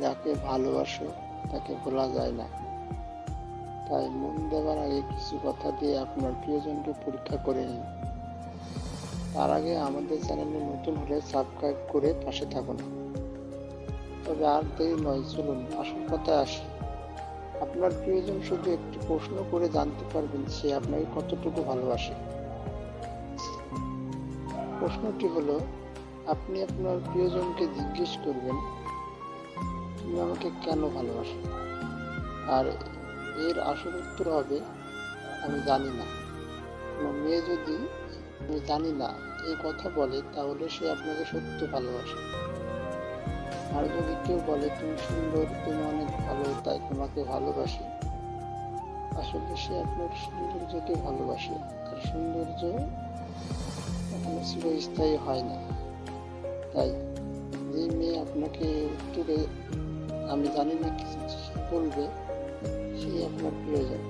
যাকে ভালোবাসো, তাকে ভোলা যায় না। তাই মন দেওয়ার আগে কিছু কথা দিয়ে আপনার প্রিয়জনকে পরীক্ষা করে নিন। তার আগে আমাদের চ্যানেলে নতুন হলে সাবস্ক্রাইব করে পাশে থাকুন। তবে আর দেরি নয়, চলুন আসল কথায় আসি। আপনার প্রিয়জন শুধু একটি প্রশ্ন করে জানতে পারবেন সে আপনাকে কতটুকু ভালোবাসে। প্রশ্নটি হলো, আপনি আপনার প্রিয়জনকে জিজ্ঞেস করবেন তুমি আমাকে কেন ভালোবাসো? আর এর আসল উত্তর হবে, আমি জানি না। কোনো মেয়ে যদি আমি জানি না এই কথা বলে, তাহলে সে আপনাকে সত্য ভালোবাসে। আর যদি কেউ বলে, তুমি সুন্দর, তুমি অনেক ভালো, তাই তোমাকে ভালোবাসি। আসলে সে আপনার সৌন্দর্যকে ভালোবাসে, আর সৌন্দর্য কখনো চিরস্থায়ী হয় না। তাই যে মেয়ে আপনাকে উত্তরে আমি জানি না কিছু করবে সেই আপনার প্রিয়জন